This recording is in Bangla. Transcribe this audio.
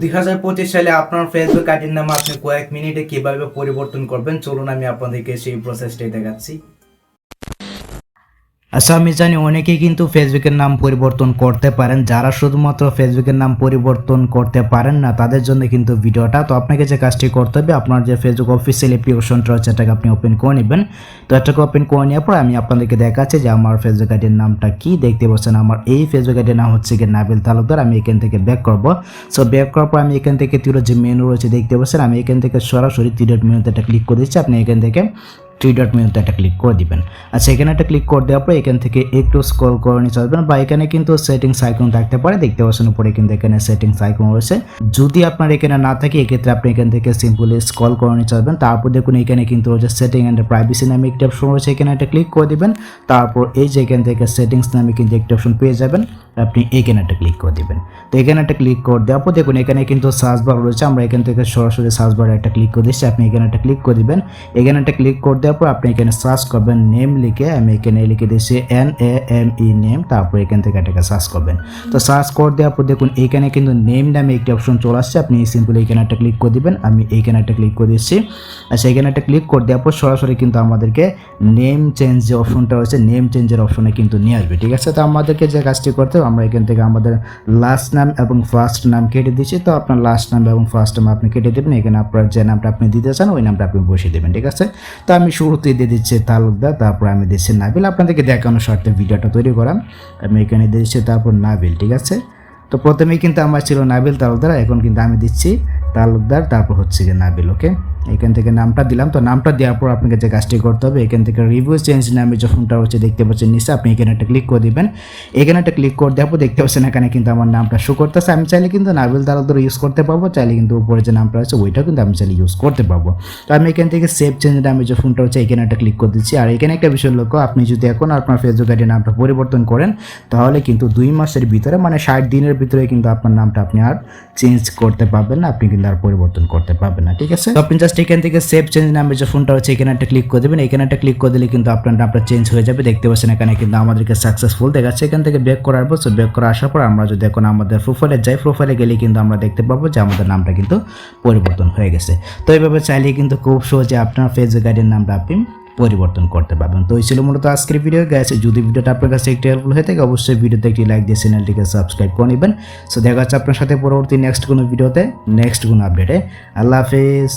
দুই হাজার পঁচিশ সালে আপনার ফেসবুক আইডির নাম আপনি কয়েক মিনিটে কীভাবে পরিবর্তন করবেন? চলুন আমি আপনাদেরকে সেই প্রসেসটাই দেখাচ্ছি। আচ্ছা আমি জানি অনেকেই কিন্তু ফেসবুকের নাম পরিবর্তন করতে পারেন। যারা শুধুমাত্র ফেসবুকের নাম পরিবর্তন করতে পারেন না, তাদের জন্য কিন্তু ভিডিওটা। তো আপনাকে যে কাজটি করতে হবে, আপনার যে ফেসবুক অফিসিয়াল অ্যাপ্লিকেশনটা রয়েছে, এটাকে আপনি ওপেন করে নেবেন। তো এটাকে ওপেন করে নেওয়ার পর আমি আপনাদেরকে দেখাচ্ছি যে আমার ফেসবুক আইডির নামটা কি। দেখতে পাচ্ছেন আমার এই ফেসবুক আইডির নাম হচ্ছে কি নাবিল তালুকদার। আমি এখান থেকে ব্যাক করব। সো ব্যাক করার পর আমি এখান থেকে তিরো যে মেনু রয়েছে, দেখতে পাচ্ছেন, আমি এখান থেকে সরাসরি তিরোট মেনুতে একটা ক্লিক করে দিচ্ছি। আপনি এখান থেকে থ্রি ডট মেনুতে একটা ক্লিক করে দিবেন। আচ্ছা এখানে একটা ক্লিক করে দেওয়ার পর এখান থেকে একটু স্ক্রল করে নিয়ে চলবেন বা এখানে কিন্তু সেটিংস আইকন থাকতে পারে, দেখতে পাচ্ছেন উপরে কিন্তু এখানে সেটিংস আইকন রয়েছে। যদি আপনার এখানে না থাকে, এক্ষেত্রে আপনি এখান থেকে সিম্পলি স্ক্রল করে নিয়ে চলবেন তারপর দেখুন এখানে কিন্তু রয়েছে সেটিং অ্যান্ড প্রাইভেসি নামে একটি অপশন রয়েছে, এখানে একটা ক্লিক করে দিবেন। তারপর এই যে এখান থেকে সেটিংস নামে কিন্তু একটি অপশন পেয়ে যাবেন, আপনি এখানে একটা ক্লিক করে দিবেন। তো এখানে একটা ক্লিক করে দেওয়ার পর দেখুন এখানে কিন্তু সার্চ বার রয়েছে, আমরা এখান থেকে সরাসরি সার্চ বারে একটা ক্লিক করে দিচ্ছি, আপনি এখানে একটা ক্লিক করে দিবেন। এখানে একটা ক্লিক করে দেওয়ার পর আপনি এখানে সার্চ করবেন নেম লিখে, আমি এখানে লিখে দিচ্ছি N A M E name তারপর এখান থেকে এটাকে সার্চ করবেন। তো সার্চ করে দেওয়ার পর দেখুন এইখানে কিন্তু নেম নামে একটি অপশন চলে আসছে। আপনি সিম্পলি এখানে একটা ক্লিক করে দিবেন, আমি এইখানে একটা ক্লিক করে দিচ্ছি আচ্ছা এখানে একটা ক্লিক করে দেওয়ার পর সরাসরি কিন্তু আমাদেরকে নেম চেঞ্জ যে অপশনটা রয়েছে নেম চেঞ্জের অপশনে কিন্তু নিয়ে আসবে, ঠিক আছে? তো আমাদেরকে যে কাজটি করতে হবে, আমরা এখান থেকে আমাদের লাস্ট নাম এবং ফার্স্ট নাম কেটে দিচ্ছি তো আপনার লাস্ট নাম এবং ফার্স্ট নাম আপনি কেটে দেবেন, এখানে আপনার যে নামটা আপনি দিতে চান, ওই নামটা আপনি বসিয়ে দেবেন, ঠিক আছে? তো আমি শুরুতেই দিয়ে দিচ্ছে তালুকদার তারপর আমি দিচ্ছি নাবিল। আপনাদেরকে দেখানো শর্তে ভিডিওটা তৈরি করাম। আমি এখানে দিচ্ছি তারপর নাবিল, ঠিক আছে? তো প্রথমেই কিন্তু আমার ছিল নাবিল তালুকদার, এখন কিন্তু আমি দিচ্ছি তালুকদার, তারপর হচ্ছে যে নাবিল, ওকে? এখান থেকে নামটা দিলাম। তো নামটা দেওয়ার পর আপনাকে যে কাজটি করতে হবে, এখান থেকে রিভিউ চেঞ্জ নামে যে ফোনটা হচ্ছে দেখতে পাচ্ছেন নিচে আপনি এখানে একটা ক্লিক করে দিবেন। এখানে একটা ক্লিক করে দেওয়ার পর দেখতে পাচ্ছেন এখানে কিন্তু আমার নামটা শো করতেছে। আমি চাইলে কিন্তু নাবিল তালুকদার ইউজ করতে পারব, চাইলে কিন্তু উপরে যে নামটা আছে ওইটাও কিন্তু আমি চাইলে ইউজ করতে পারব। তো আমি এখান থেকে সেভ চেঞ্জ নামে যে ফোনটা হচ্ছে এখানে একটা ক্লিক করে দিচ্ছি। আর এখানে একটা বিষয় লক্ষ্য, আপনি যদি এখন আপনার ফেসবুক আইডি নামটা পরিবর্তন করেন, তাহলে কিন্তু দুই মাসের ভিতরে মানে ষাট দিনের ভিতরে কিন্তু আপনার নামটা আপনি আর চেঞ্জ করতে পারবেন না, আপনি কিন্তু আর পরিবর্তন করতে পারবেন না, ঠিক আছে? আপনি জাস্ট এখান থেকে সেভ চেঞ্জ নামে যে ফোনটা হচ্ছে এখানে একটা ক্লিক করে দেবেন। এখানে একটা ক্লিক করে দিলে কিন্তু আপনার নামটা চেঞ্জ হয়ে যাবে। দেখতে পাচ্ছেন এখানে কিন্তু আমাদেরকে সাকসেসফুল দেখাচ্ছে। এখান থেকে ব্যাক করার পর ব্যাক করে আসার পর আমরা যদি এখন আমাদের প্রোফাইলে যাই প্রোফাইলে গেলে কিন্তু আমরা দেখতে পাবো যে আমাদের নামটা কিন্তু পরিবর্তন হয়ে গেছে। তো এইভাবে চাইলে কিন্তু খুব সহজে আপনার ফেসবুক আইডির নামটা আপনি পরিবর্তন করতে পারবেন। তো এই ছিল মূলত আজকের ভিডিও গেছে যদি ভিডিওটা আপনার কাছে একটু হেল্পফুল হয়ে থাকে, অবশ্যই ভিডিওতে একটি লাইক দিয়ে চ্যানেলটিকে সাবস্ক্রাইব করে নেবেন। সো দেখা যাচ্ছে আপনার সাথে পরবর্তী নেক্সট কোনো ভিডিওতে নেক্সট কোনো আপডেটে আল্লাহ হাফিজ।